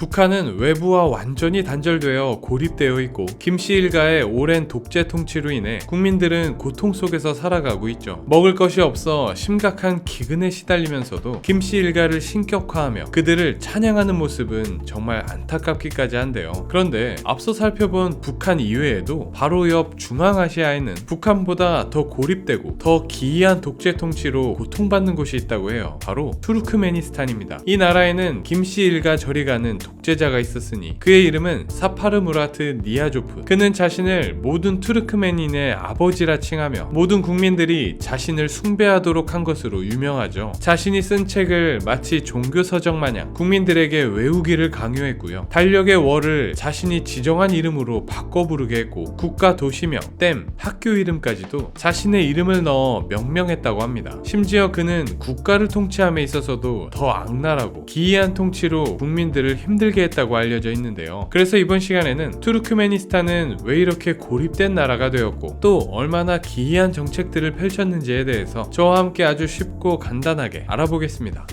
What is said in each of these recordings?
북한은 외부와 완전히 단절되어 고립되어 있고 김씨 일가의 오랜 독재 통치로 인해 국민들은 고통 속에서 살아가고 있죠. 먹을 것이 없어 심각한 기근에 시달리면서도 김씨 일가를 신격화하며 그들을 찬양하는 모습은 정말 안타깝기까지 한데요. 그런데 앞서 살펴본 북한 이외에도 바로 옆 중앙아시아에는 북한보다 더 고립되고 더 기이한 독재 통치로 고통받는 곳이 있다고 해요. 바로 투르크메니스탄입니다. 이 나라에는 김씨 일가 저리 가는 독재자가 있었으니 그의 이름은 사파르 무라트 니아조프. 그는 자신을 모든 투르크메닌의 아버지라 칭하며 모든 국민들이 자신을 숭배하도록 한 것으로 유명하죠. 자신이 쓴 책을 마치 종교 서적 마냥 국민들에게 외우기를 강요했고요. 달력의 월을 자신이 지정한 이름으로 바꿔 부르게 했고 국가 도시명, 댐, 학교 이름까지도 자신의 이름을 넣어 명명했다고 합니다. 심지어 그는 국가를 통치함에 있어서도 더 악랄하고 기이한 통치로 국민들을 힘들게 했다고 알려져 있는데요. 그래서 이번 시간에는 투르크메니스탄은 왜 이렇게 고립된 나라가 되었고 또 얼마나 기이한 정책들을 펼쳤는지에 대해서 저와 함께 아주 쉽고 간단하게 알아보겠습니다.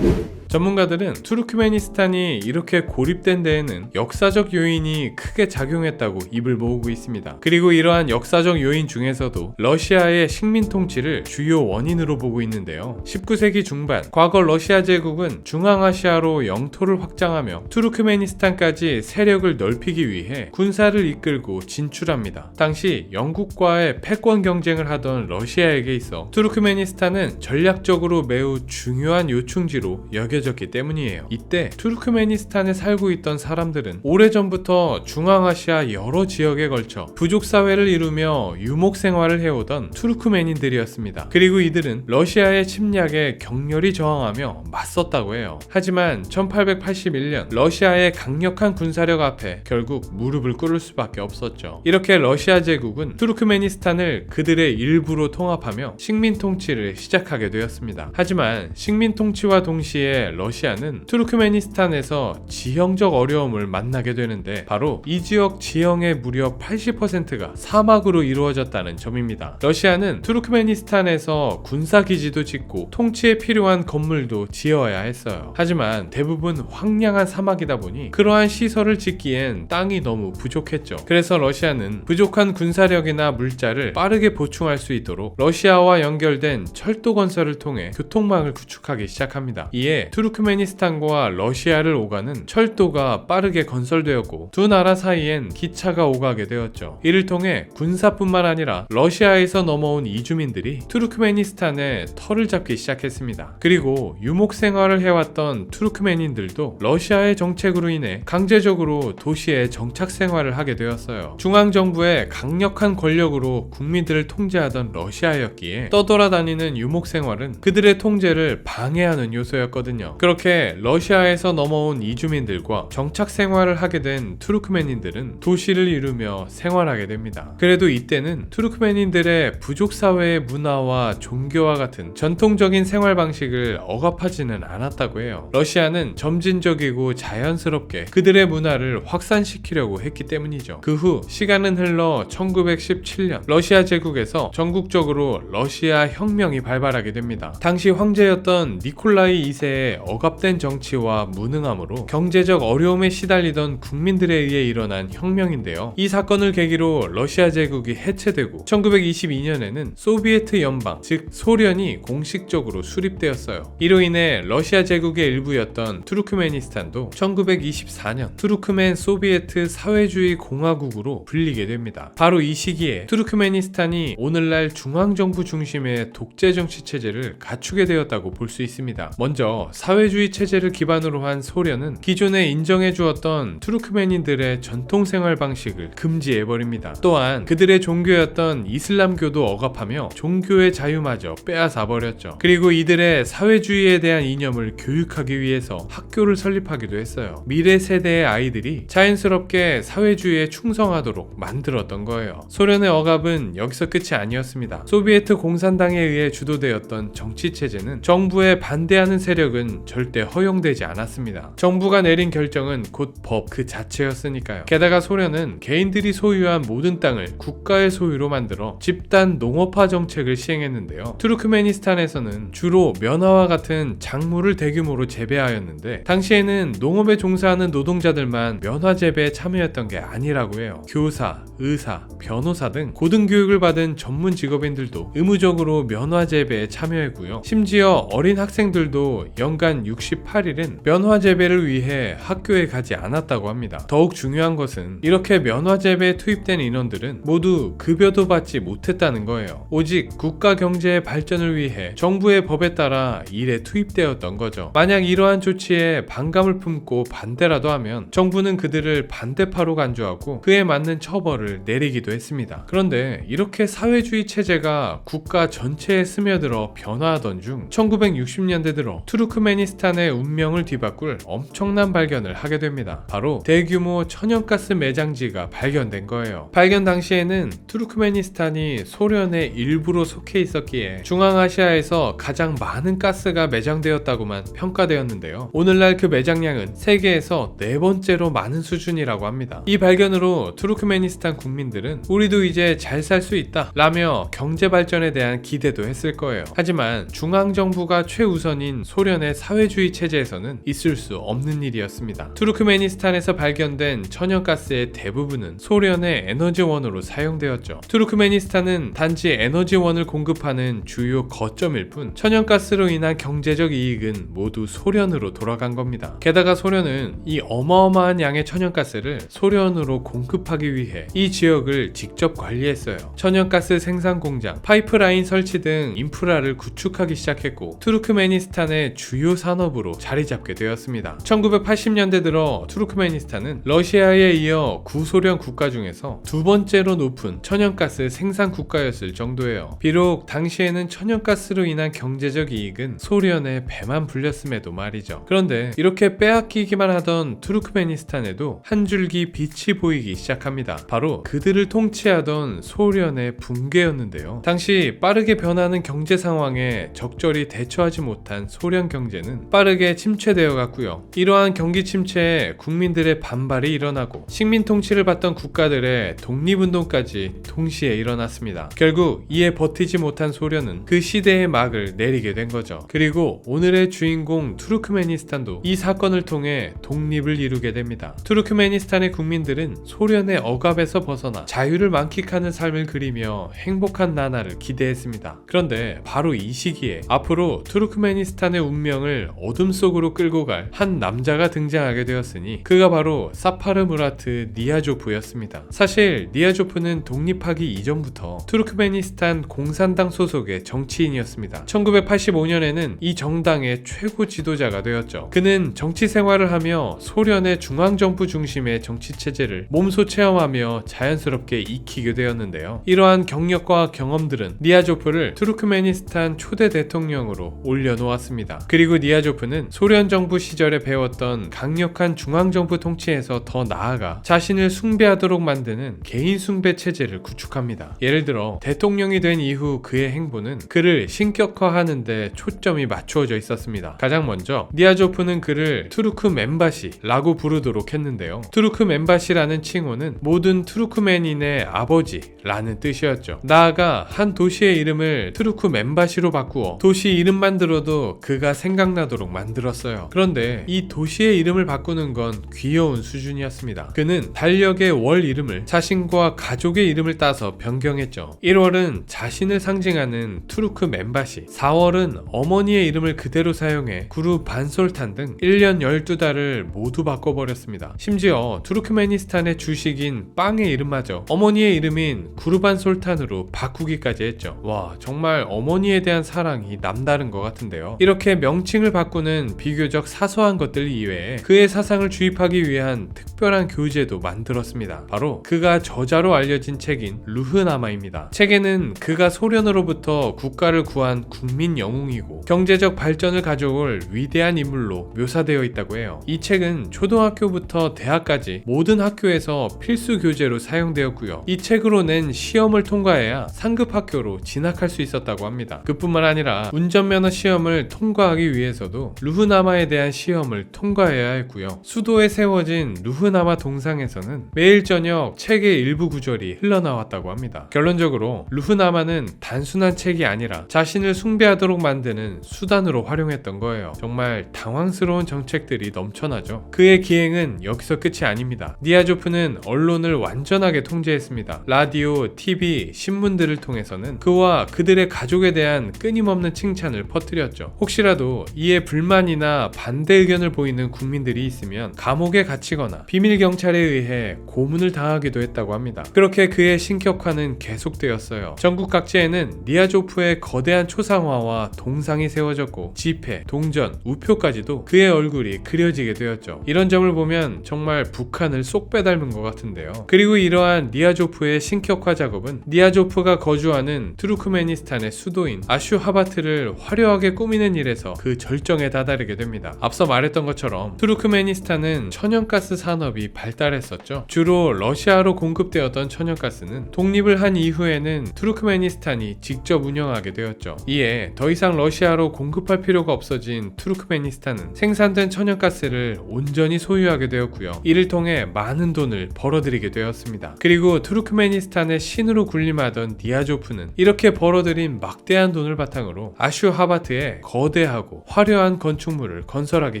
전문가들은 투르크메니스탄이 이렇게 고립된 데에는 역사적 요인이 크게 작용했다고 입을 모으고 있습니다. 그리고 이러한 역사적 요인 중에서도 러시아의 식민 통치를 주요 원인으로 보고 있는데요. 19세기 중반, 과거 러시아 제국은 중앙아시아로 영토를 확장하며 투르크메니스탄까지 세력을 넓히기 위해 군사를 이끌고 진출합니다. 당시 영국과의 패권 경쟁을 하던 러시아에게 있어 투르크메니스탄은 전략적으로 매우 중요한 요충지로 여겨졌 기 때문이에요. 이때 투르크메니스탄에 살고 있던 사람들은 오래전부터 중앙아시아 여러 지역에 걸쳐 부족 사회를 이루며 유목 생활을 해오던 투르크메닌들이었습니다. 그리고 이들은 러시아의 침략에 격렬히 저항하며 맞섰다고 해요. 하지만 1881년 러시아의 강력한 군사력 앞에 결국 무릎을 꿇을 수밖에 없었죠. 이렇게 러시아 제국은 투르크메니스탄을 그들의 일부로 통합하며 식민 통치를 시작하게 되었습니다. 하지만 식민 통치와 동시에 러시아는 투르크메니스탄에서 지형적 어려움을 만나게 되는데 바로 이 지역 지형의 무려 80%가 사막으로 이루어졌다는 점입니다. 러시아는 투르크메니스탄에서 군사 기지도 짓고 통치에 필요한 건물도 지어야 했어요. 하지만 대부분 황량한 사막이다 보니 그러한 시설을 짓기엔 땅이 너무 부족했죠. 그래서 러시아는 부족한 군사력이나 물자를 빠르게 보충할 수 있도록 러시아와 연결된 철도 건설을 통해 교통망을 구축하기 시작합니다. 이에 투르크메니스탄과 러시아를 오가는 철도가 빠르게 건설되었고 두 나라 사이엔 기차가 오가게 되었죠. 이를 통해 군사뿐만 아니라 러시아에서 넘어온 이주민들이 투르크메니스탄에 터를 잡기 시작했습니다. 그리고 유목 생활을 해왔던 투르크메닌들도 러시아의 정책으로 인해 강제적으로 도시에 정착 생활을 하게 되었어요. 중앙 정부의 강력한 권력으로 국민들을 통제하던 러시아였기에 떠돌아다니는 유목 생활은 그들의 통제를 방해하는 요소였거든요. 그렇게 러시아에서 넘어온 이주민들과 정착 생활을 하게 된 투르크메닌들은 도시를 이루며 생활하게 됩니다. 그래도 이때는 투르크메닌들의 부족 사회의 문화와 종교와 같은 전통적인 생활 방식을 억압하지는 않았다고 해요. 러시아는 점진적이고 자연스럽게 그들의 문화를 확산시키려고 했기 때문이죠. 그 후 시간은 흘러 1917년 러시아 제국에서 전국적으로 러시아 혁명이 발발하게 됩니다. 당시 황제였던 니콜라이 2세의 억압된 정치와 무능함으로 경제적 어려움에 시달리던 국민들에 의해 일어난 혁명인데요. 이 사건을 계기로 러시아 제국이 해체되고 1922년에는 소비에트 연방, 즉 소련이 공식적으로 수립되었어요. 이로 인해 러시아 제국의 일부였던 투르크메니스탄도 1924년 투르크멘 소비에트 사회주의 공화국으로 불리게 됩니다. 바로 이 시기에 투르크메니스탄이 오늘날 중앙정부 중심의 독재 정치 체제를 갖추게 되었다고 볼 수 있습니다. 먼저 사회주의 체제를 기반으로 한 소련은 기존에 인정해 주었던 투르크메닌들의 전통 생활 방식을 금지해 버립니다. 또한 그들의 종교였던 이슬람교도 억압하며 종교의 자유마저 빼앗아 버렸죠. 그리고 이들의 사회주의에 대한 이념을 교육하기 위해서 학교를 설립하기도 했어요. 미래 세대의 아이들이 자연스럽게 사회주의에 충성하도록 만들었던 거예요. 소련의 억압은 여기서 끝이 아니었습니다. 소비에트 공산당에 의해 주도되었던 정치 체제는 정부에 반대하는 세력은 것은 절대 허용되지 않았습니다. 정부가 내린 결정은 곧 법 그 자체였으니까요. 게다가 소련은 개인들이 소유한 모든 땅을 국가의 소유로 만들어 집단 농업화 정책을 시행했는데요. 투르크메니스탄에서는 주로 면화와 같은 작물을 대규모로 재배하였는데 당시에는 농업에 종사하는 노동자들만 면화 재배에 참여했던 게 아니라고 해요. 교사, 의사, 변호사 등 고등교육을 받은 전문 직업인들도 의무적으로 면화 재배에 참여했고요. 심지어 어린 학생들도 연간 68일은 면화 재배를 위해 학교에 가지 않았다고 합니다. 더욱 중요한 것은 이렇게 면화 재배에 투입된 인원들은 모두 급여도 받지 못했다는 거예요. 오직 국가 경제의 발전을 위해 정부의 법에 따라 일에 투입되었던 거죠. 만약 이러한 조치에 반감을 품고 반대라도 하면 정부는 그들을 반대파로 간주하고 그에 맞는 처벌을 내리기도 했습니다. 그런데 이렇게 사회주의 체제가 국가 전체에 스며들어 변화하던 중 1960년대 들어 투르크 메니스탄의 운명을 뒤바꿀 엄청난 발견을 하게 됩니다. 바로 대규모 천연가스 매장지가 발견된 거예요. 발견 당시에는 투르크메니스탄이 소련의 일부로 속해 있었기에 중앙아시아에서 가장 많은 가스가 매장되었다고만 평가되었는데요. 오늘날 그 매장량은 세계에서 네 번째로 많은 수준이라고 합니다. 이 발견으로 투르크메니스탄 국민들은 우리도 이제 잘 살 수 있다 라며 경제 발전에 대한 기대도 했을 거예요. 하지만 중앙 정부가 최우선인 소련의 사회주의 체제에서는 있을 수 없는 일이었습니다. 투르크메니스탄에서 발견된 천연가스의 대부분은 소련의 에너지원으로 사용되었죠. 투르크메니스탄은 단지 에너지원을 공급하는 주요 거점일 뿐 천연가스로 인한 경제적 이익은 모두 소련으로 돌아간 겁니다. 게다가 소련은 이 어마어마한 양의 천연가스를 소련으로 공급하기 위해 이 지역을 직접 관리했어요. 천연가스 생산 공장, 파이프라인 설치 등 인프라를 구축하기 시작했고 투르크메니스탄의 주요 산업으로 자리 잡게 되었습니다. 1980년대 들어 투르크메니스탄은 러시아에 이어 구소련 국가 중에서 두 번째로 높은 천연가스 생산 국가였을 정도예요. 비록 당시에는 천연가스로 인한 경제적 이익은 소련의 배만 불렸음에도 말이죠. 그런데 이렇게 빼앗기기만 하던 투르크메니스탄에도 한 줄기 빛이 보이기 시작합니다. 바로 그들을 통치하던 소련의 붕괴였는데요. 당시 빠르게 변하는 경제 상황에 적절히 대처하지 못한 소련 경제는 빠르게 침체되어 갔고요. 이러한 경기 침체에 국민들의 반발이 일어나고 식민 통치를 받던 국가들의 독립운동까지 동시에 일어났습니다. 결국 이에 버티지 못한 소련은 그 시대의 막을 내리게 된 거죠. 그리고 오늘의 주인공 투르크메니스탄도 이 사건을 통해 독립을 이루게 됩니다. 투르크메니스탄의 국민들은 소련의 억압에서 벗어나 자유를 만끽하는 삶을 그리며 행복한 나날을 기대했습니다. 그런데 바로 이 시기에 앞으로 투르크메니스탄의 운명을 어둠 속으로 끌고 갈 한 남자가 등장하게 되었으니 그가 바로 사파르 무라트 니아조프였습니다. 사실 니아조프는 독립하기 이전부터 투르크메니스탄 공산당 소속의 정치인이었습니다. 1985년에는 이 정당의 최고 지도자가 되었죠. 그는 정치 생활을 하며 소련의 중앙정부 중심의 정치 체제를 몸소 체험하며 자연스럽게 익히게 되었는데요. 이러한 경력과 경험들은 니아조프를 투르크메니스탄 초대 대통령으로 올려놓았습니다. 그리고 니아조프는 소련 정부 시절에 배웠던 강력한 중앙정부 통치에서 더 나아가 자신을 숭배하도록 만드는 개인 숭배 체제를 구축합니다. 예를 들어 대통령이 된 이후 그의 행보는 그를 신격화하는 데 초점이 맞추어져 있었습니다. 가장 먼저 니아조프는 그를 투르크 멘바시라고 부르도록 했는데요. 투르크 멘바시라는 칭호는 모든 투르크맨인의 아버지라는 뜻이었죠. 나아가 한 도시의 이름을 투르크 멘바시로 바꾸어 도시 이름만 들어도 그가 생각 나도록 만들었어요. 그런데 이 도시의 이름을 바꾸는 건 귀여운 수준이었습니다. 그는 달력의 월 이름을 자신과 가족의 이름을 따서 변경했죠. 1월은 자신을 상징하는 투르크 멘바시, 4월은 어머니의 이름을 그대로 사용해 구루 반솔탄 등 1년 12달을 모두 바꿔버렸습니다. 심지어 투르크메니스탄의 주식인 빵의 이름마저 어머니의 이름인 구르반 솔탄으로 바꾸기까지 했죠. 와, 정말 어머니에 대한 사랑이 남다른 것 같은데요. 이렇게 명칭 을 바꾸는 비교적 사소한 것들 이외에 그의 사상을 주입하기 위한 특별한 교재도 만들었습니다. 바로 그가 저자로 알려진 책인 루흐나마입니다. 책에는 그가 소련으로부터 국가를 구한 국민 영웅이고 경제적 발전을 가져올 위대한 인물로 묘사되어 있다고 해요. 이 책은 초등학교부터 대학까지 모든 학교에서 필수 교재로 사용되었고요. 이 책으로 낸 시험을 통과해야 상급 학교로 진학할 수 있었다고 합니다. 그뿐만 아니라 운전면허 시험을 통과하기 위해 서도 루흐나마에 대한 시험을 통과해야 했고요. 수도에 세워진 루흐나마 동상에서는 매일 저녁 책의 일부 구절이 흘러나왔다고 합니다. 결론적으로 루흐나마는 단순한 책이 아니라 자신을 숭배하도록 만드는 수단으로 활용했던 거예요. 정말 당황스러운 정책들이 넘쳐나죠. 그의 기행은 여기서 끝이 아닙니다. 니아조프는 언론을 완전하게 통제했습니다. 라디오, TV, 신문들을 통해서는 그와 그들의 가족에 대한 끊임없는 칭찬을 퍼뜨렸죠. 혹시라도 이에 불만이나 반대 의견을 보이는 국민들이 있으면 감옥에 갇히거나 비밀 경찰에 의해 고문을 당하기도 했다고 합니다. 그렇게 그의 신격화는 계속되었어요. 전국 각지에는 니아조프의 거대한 초상화와 동상이 세워졌고 집회, 동전, 우표까지도 그의 얼굴이 그려지게 되었죠. 이런 점을 보면 정말 북한을 쏙 빼닮은 것 같은데요. 그리고 이러한 니아조프의 신격화 작업은 니아조프가 거주하는 투르크메니스탄의 수도인 아슈하바트를 화려하게 꾸미는 일에서 그 절정에 다다르게 됩니다. 앞서 말했던 것처럼 투르크메니스탄은 천연가스 산업이 발달했었죠. 주로 러시아로 공급되었던 천연가스는 독립을 한 이후에는 투르크메니스탄이 직접 운영하게 되었죠. 이에 더 이상 러시아로 공급할 필요가 없어진 투르크메니스탄은 생산된 천연가스를 온전히 소유하게 되었고요. 이를 통해 많은 돈을 벌어들이게 되었습니다. 그리고 투르크메니스탄의 신으로 군림하던 니아조프는 이렇게 벌어들인 막대한 돈을 바탕으로 아슈하바트에 거대하고 화려한 건축물을 건설하기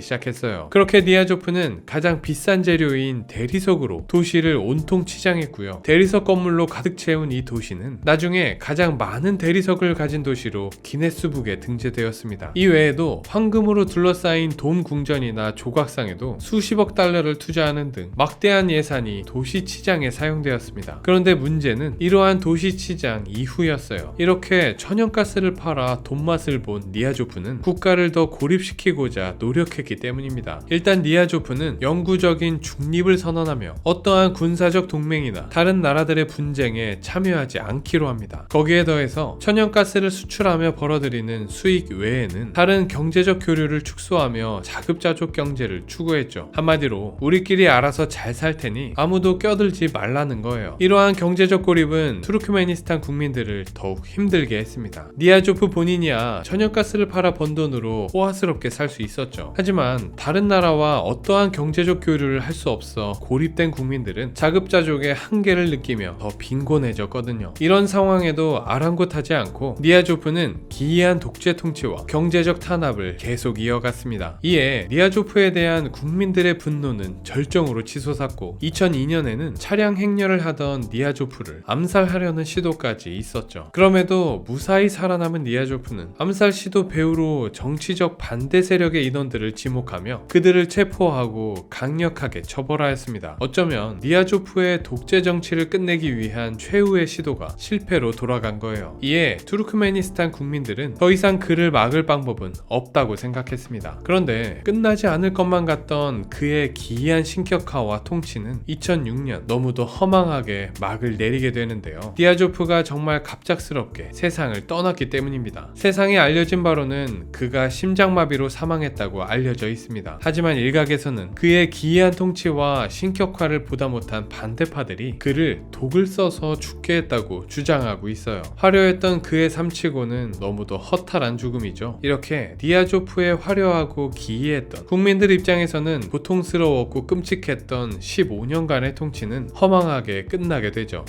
시작했어요. 그렇게 니아조프는 가장 비싼 재료인 대리석으로 도시를 온통 치장했고요. 대리석 건물로 가득 채운 이 도시는 나중에 가장 많은 대리석을 가진 도시로 기네스북에 등재되었습니다. 이 외에도 황금으로 둘러싸인 돔 궁전이나 조각상에도 수십억 달러를 투자하는 등 막대한 예산이 도시 치장에 사용되었습니다. 그런데 문제는 이러한 도시 치장 이후였어요. 이렇게 천연가스를 팔아 돈맛을 본 니아조프는 국가를 더 고립시키고자 노력했기 때문입니다. 일단 니아조프는 영구적인 중립을 선언하며 어떠한 군사적 동맹이나 다른 나라들의 분쟁에 참여하지 않기로 합니다. 거기에 더해서 천연가스를 수출하며 벌어들이는 수익 외에는 다른 경제적 교류를 축소하며 자급자족 경제를 추구했죠. 한마디로 우리끼리 알아서 잘 살 테니 아무도 껴들지 말라는 거예요. 이러한 경제적 고립은 투르크메니스탄 국민들을 더욱 힘들게 했습니다. 니아조프 본인이야 천연가스를 팔아 번 돈으로 호화스럽게 살 수 있었죠. 하지만 다른 나라와 어떠한 경제적 교류를 할 수 없어 고립된 국민들은 자급자족의 한계를 느끼며 더 빈곤해졌거든요. 이런 상황에도 아랑곳하지 않고 니아조프는 기이한 독재 통치와 경제적 탄압을 계속 이어갔습니다. 이에 니아조프에 대한 국민들의 분노는 절정으로 치솟았고 2002년에는 차량 행렬을 하던 니아조프를 암살하려는 시도까지 있었죠. 그럼에도 무사히 살아남은 니아조프는 암살 시도 배후로 정치 적 반대 세력의 인원들을 지목하며 그들을 체포하고 강력하게 처벌하였습니다. 어쩌면 니아조프의 독재 정치를 끝내기 위한 최후의 시도가 실패로 돌아간 거예요. 이에 투르크메니스탄 국민들은 더 이상 그를 막을 방법은 없다고 생각했습니다. 그런데 끝나지 않을 것만 같던 그의 기이한 신격화와 통치는 2006년 너무도 허망하게 막을 내리게 되는데요. 디아조프가 정말 갑작스럽게 세상을 떠났기 때문입니다. 세상에 알려진 바로는 그가 심장마비로 사망했다고 알려져 있습니다. 하지만 일각에서는 그의 기이한 통치와 신격화를 보다 못한 반대파들이 그를 독을 써서 죽게 했다고 주장하고 있어요. 화려했던 그의 삶치고는 너무도 허탈한 죽음이죠. 이렇게 디아조프의 화려하고 기이했던 국민들 입장에서는 고통스러웠고 끔찍했던 15년간의 통치는 허망하게 끝나게 되죠.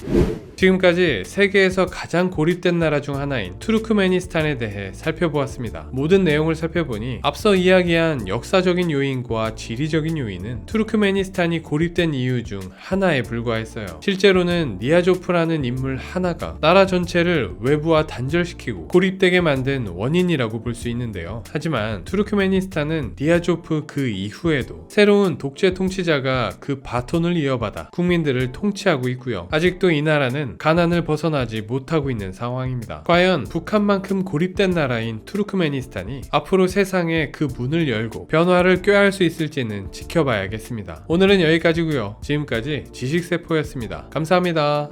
지금까지 세계에서 가장 고립된 나라 중 하나인 투르크메니스탄에 대해 살펴보았습니다. 모든 내용을 살펴보니 앞서 이야기한 역사적인 요인과 지리적인 요인은 투르크메니스탄이 고립된 이유 중 하나에 불과했어요. 실제로는 니아조프라는 인물 하나가 나라 전체를 외부와 단절시키고 고립되게 만든 원인이라고 볼 수 있는데요. 하지만 투르크메니스탄은 니아조프 그 이후에도 새로운 독재 통치자가 그 바톤을 이어받아 국민들을 통치하고 있고요. 아직도 이 나라는 가난을 벗어나지 못하고 있는 상황입니다. 과연 북한만큼 고립된 나라인 투르크메니스탄이 앞으로 세상에 그 문을 열고 변화를 꾀할 수 있을지는 지켜봐야겠습니다. 오늘은 여기까지고요. 지금까지 지식세포였습니다. 감사합니다.